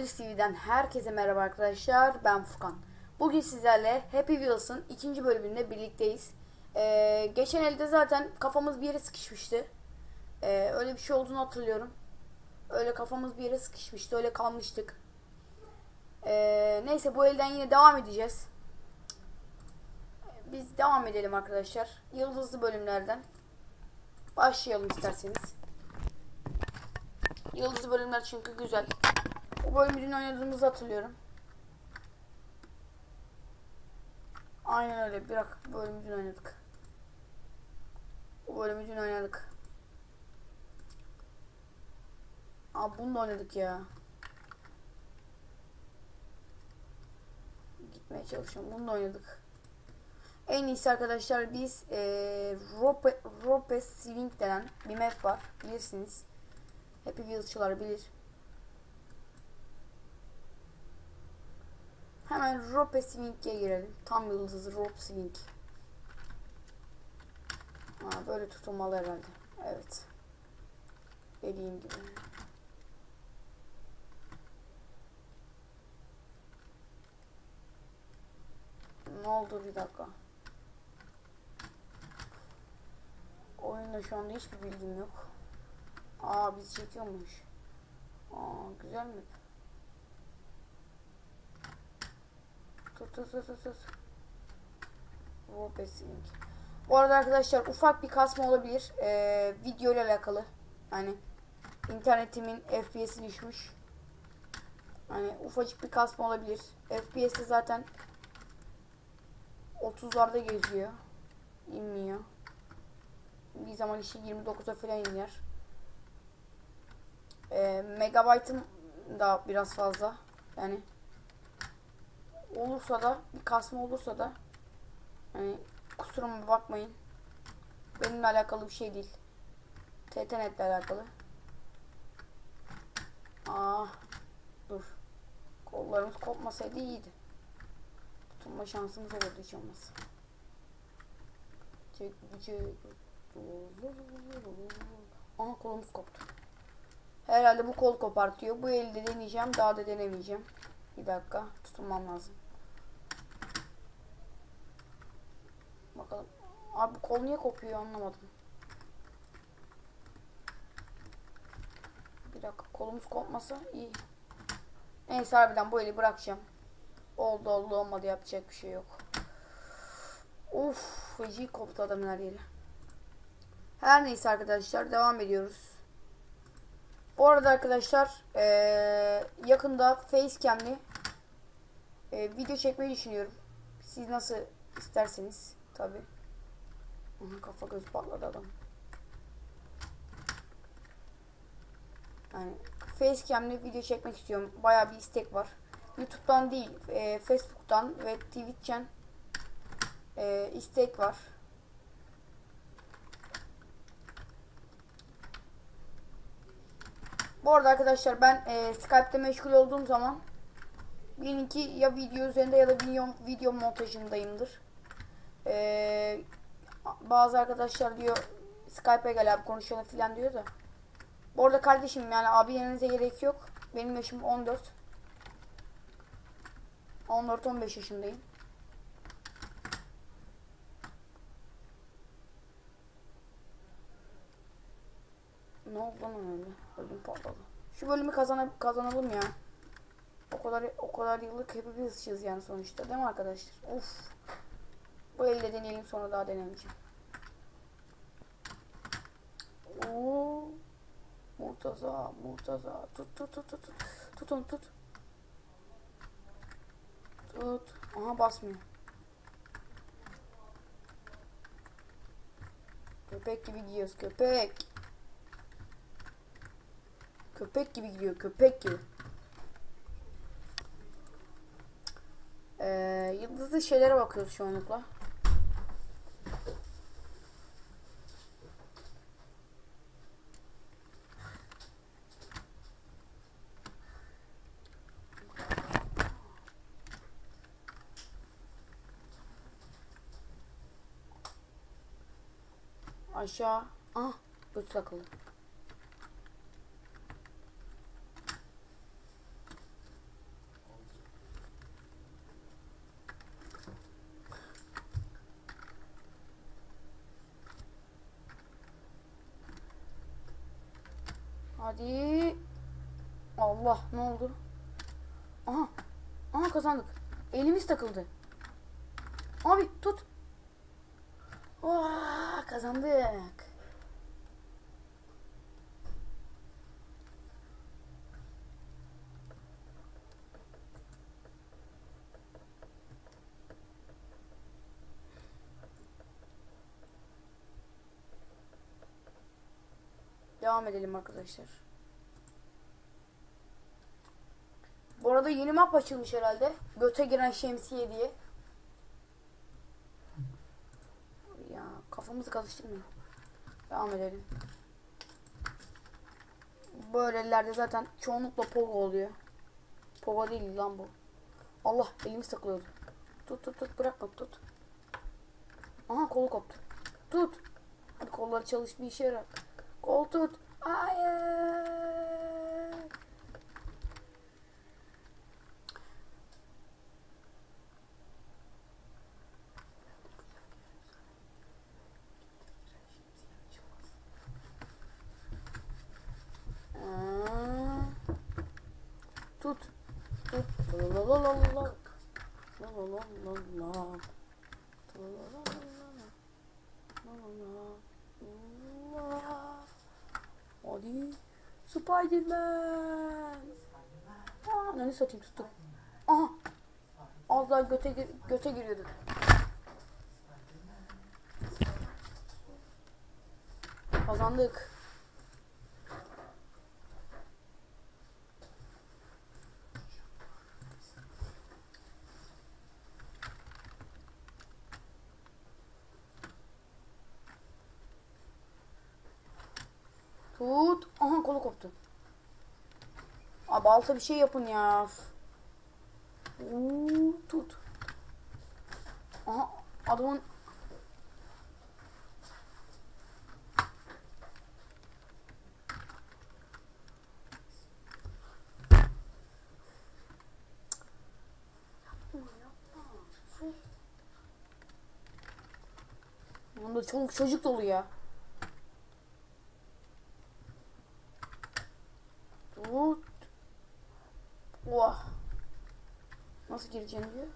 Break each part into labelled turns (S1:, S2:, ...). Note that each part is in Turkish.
S1: Modis TV'den herkese merhaba arkadaşlar. Ben Furkan. Bugün sizlerle Happy Wheels'ın ikinci bölümünde birlikteyiz. Ee, geçen elde zaten kafamız bir yere sıkışmıştı. Ee, öyle bir şey olduğunu hatırlıyorum. Öyle kafamız bir yere sıkışmıştı. Öyle kalmıştık. Ee, neyse bu elden yine devam edeceğiz. Biz devam edelim arkadaşlar. Yıldızlı bölümlerden. Başlayalım isterseniz. Yıldızlı bölümler çünkü güzel. O bölümü dün oynadığımızı hatırlıyorum. Aynen öyle. Bir dakika bölümü dün oynadık. O bölümü dün oynadık. Aa bunu da oynadık ya. Gitmeye çalışıyorum. Bunu da oynadık. En iyisi arkadaşlar biz ee, Rope, Rope Swing denen bir map var. Bilirsiniz. Happy Wheels'çılar bilir. Hemen Rope Swing'e girelim. Tam yıldızı Rope Swing. Aa, böyle tutulmalı herhalde. Evet. Dediğim gibi. Ne oldu bir dakika. Oyunda şu anda hiçbir bilgim yok. Aa biz çekiyormuş. Aa güzel mi? Tut tut. Wallpacing. Bu arada arkadaşlar ufak bir kasma olabilir. Ee, video ile alakalı. Hani internetimin FPS'i düşmüş. Hani ufacık bir kasma olabilir. FPS'te zaten 30'larda geziyor. İnmiyor. Bir zaman işi 29'a falan iner. E, megabaytım da biraz fazla. Yani olursa da bir kasma olursa da hani kusuruma bakmayın. Benimle alakalı bir şey değil. TTNet'le alakalı. Ah dur. Kollarımız kopmasaydı iyiydi. Tutunma şansımız olurdu hiç olmaz. Çek, çek. Aha kolumuz koptu. Herhalde bu kol kopartıyor. Bu elde deneyeceğim. Daha da denemeyeceğim. Bir dakika. Tutunmam lazım. Bakalım. Abi kol niye kopuyor anlamadım. Bir dakika. Kolumuz kopmasa iyi. Neyse harbiden bu eli bırakacağım. Oldu oldu olmadı yapacak bir şey yok. Uf, feci koptu adamın her yeri. Her neyse arkadaşlar devam ediyoruz. Bu arada arkadaşlar ee, yakında facecam'li e, video çekmeyi düşünüyorum. Siz nasıl isterseniz tabi. Kafa göz patladı adam. Yani facecam'li video çekmek istiyorum. Baya bir istek var. YouTube'dan değil, e, Facebook'tan ve Twitch'ten e, istek var. Bu arada arkadaşlar ben e, Skype'te meşgul olduğum zaman bilin ki ya video üzerinde ya da video, video montajındayımdır. E, bazı arkadaşlar diyor Skype'e gel abi konuşalım filan diyor da. Bu arada kardeşim yani abi yerinize gerek yok. Benim yaşım 14. 14-15 yaşındayım. Ne oldu lan öyle? Ödüm patladı. Şu bölümü kazana kazanalım ya. O kadar o kadar yıllık hepimiz yani sonuçta değil mi arkadaşlar? Uf. Bu elde deneyelim sonra daha denemeyeceğim. Oo. Murtaza, Murtaza. Tut tut tut tut. Tut onu tut. Tut. Aha basmıyor. Köpek gibi giyiyoruz köpek. Köpek gibi gidiyor. Köpek gibi. Ee, yıldızlı şeylere bakıyoruz çoğunlukla. Aşağı. Ah bu sakalı. Hadi. Allah ne oldu? Aha. Aha kazandık. Elimiz takıldı. Abi tut. Vaa, kazandık. Devam edelim arkadaşlar. Bu arada yeni map açılmış herhalde. Göte giren şemsiye diye. Ya kafamızı karıştırmayın. Devam edelim. Böylelerde zaten çoğunlukla pogo oluyor. Pogo değil lan bu. Allah elimiz takılıyordu. Tut tut tut bırakma tut. Aha kolu koptu. Tut. Hadi kolları çalış bir işe yarar. Kol tut. Hayır. Aa. Tut. Tut. La la la la la. La la la la la. La la la la la. La la la la. Hadi. Spiderman. Aa, ne satayım tuttum. Aha. Az daha göte, göte giriyordu. Kazandık. Tut. Aha kolu koptu. Abi alta bir şey yapın ya. Uuu, tut. Aha adamın Bunda çoluk çocuk dolu ya. Tut. Vah. Nasıl gireceğim diyor.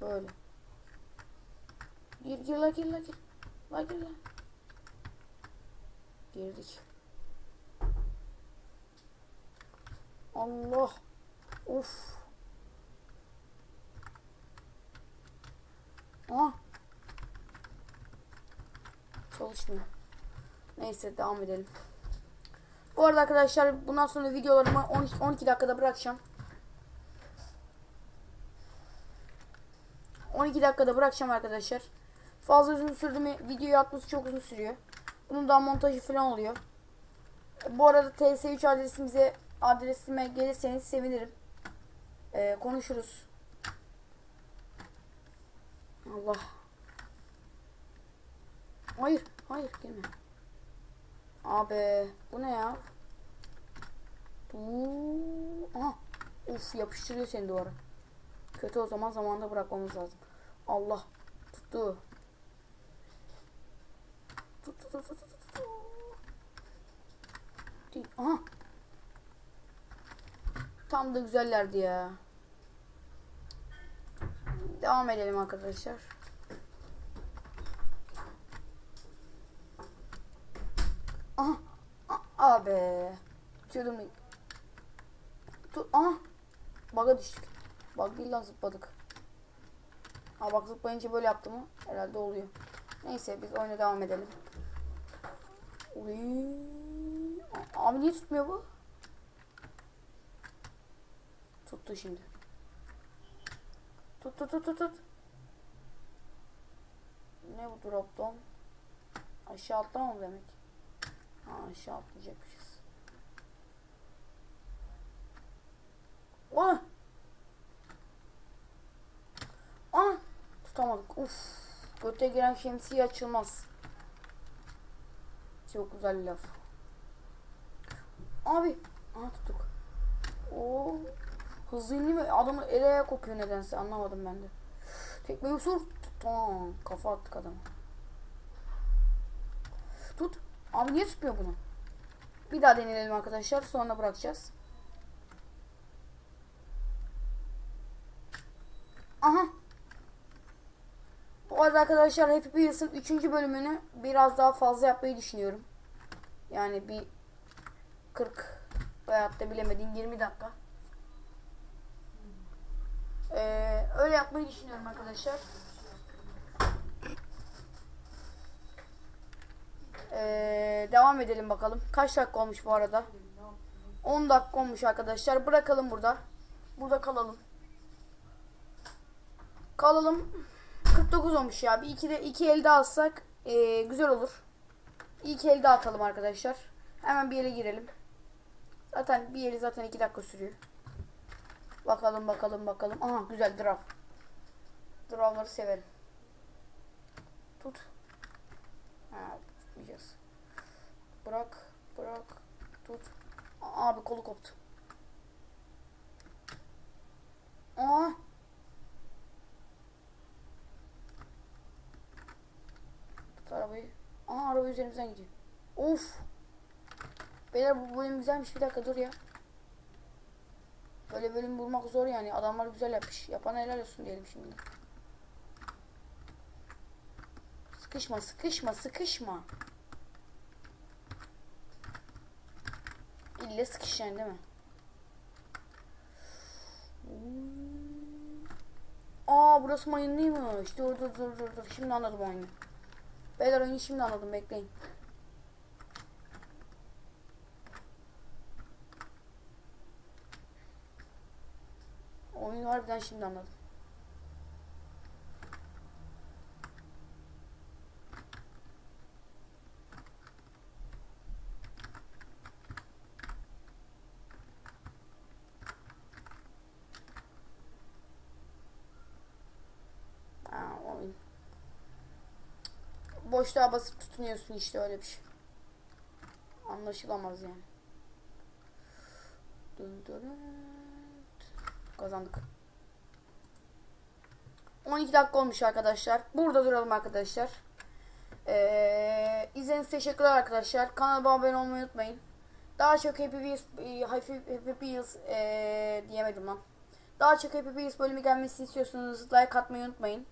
S1: Böyle. Gir gir la gir la gir. La gir la. Girdik. Allah. Of. Aha. Çalışmıyor. Neyse devam edelim. Bu arada arkadaşlar bundan sonra videolarımı 12, 12 dakikada bırakacağım. 12 dakikada bırakacağım arkadaşlar. Fazla uzun sürdü mü videoyu atması çok uzun sürüyor. Bunun daha montajı falan oluyor. Bu arada TS3 adresimize adresime gelirseniz sevinirim. Ee, konuşuruz. Allah. Hayır, hayır girme. Abi bu ne ya? Bu aha. Uf yapıştırıyor seni duvara. Kötü o zaman zamanda bırakmamız lazım. Allah tuttu. Tut tut tut tut tut. tut. Değil. Aha. Tam da güzellerdi ya. Devam edelim arkadaşlar. Aha. Abi. Tutuyordum. Tut. Aha. Baga düştük. Değil lan zıpladık. Ha bak zıplayınca böyle yaptı mı? Herhalde oluyor. Neyse biz oyuna devam edelim. Uy. Abi niye tutmuyor bu? Tuttu şimdi. Tut tut tut tut tut. Ne bu drop down? Aşağı atlama mı demek? Ha aşağı atlayacakmışız. Oh! Ah! Tutamadık. Uf. Göte giren şemsiye açılmaz. Çok güzel laf. Abi. Aha tuttuk. Oo. Hızlı indi mi? Adamı ele kopuyor nedense. Anlamadım ben de. Tekme usul. Tamam. Kafa attık adama. Tut. Abi niye tutmuyor bunu? Bir daha deneyelim arkadaşlar. Sonra bırakacağız. Aha. Bu arada arkadaşlar Happy Wheels'ın 3. bölümünü biraz daha fazla yapmayı düşünüyorum. Yani bir 40 veyahut da bilemediğin 20 dakika. Ee, öyle yapmayı düşünüyorum arkadaşlar. Ee, devam edelim bakalım. Kaç dakika olmuş bu arada? 10 dakika olmuş arkadaşlar. Bırakalım burada. Burada kalalım. Kalalım. 49 olmuş ya. Bir iki de iki elde alsak ee, güzel olur. İlk elde atalım arkadaşlar. Hemen bir yere girelim. Zaten bir eli zaten 2 dakika sürüyor. Bakalım bakalım bakalım. Aha güzel draft. Drawları severim. Tut. Ha, tutmayacağız. Bırak, bırak, tut. Abi kolu koptu. Aa. Tut arabayı. Aa araba üzerimizden gidiyor. Of. Beyler bu bölüm güzelmiş. Bir dakika dur ya. Böyle bölüm bulmak zor yani. Adamlar güzel yapmış. Yapan helal olsun diyelim şimdi. Sıkışma, sıkışma, sıkışma. İlle sıkışacaksın değil mi? Aa burası mayınlıymış. Dur dur dur dur dur. Şimdi anladım oyunu. Beyler oyunu şimdi anladım. Bekleyin. Oyunu harbiden şimdi anladım. Ha, oyun. Boşluğa basıp tutunuyorsun işte öyle bir şey. Anlaşılamaz yani. Dın. Kazandık. 12 dakika olmuş arkadaşlar. Burada duralım arkadaşlar. Ee, izlediğiniz teşekkürler arkadaşlar. Kanalıma abone olmayı unutmayın. Daha çok Happy Wheels, e, Happy Wheels ee, diyemedim lan. Daha çok Happy Wheels bölümü gelmesini istiyorsanız like atmayı unutmayın.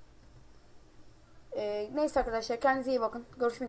S1: Ee, neyse arkadaşlar kendinize iyi bakın. Görüşmek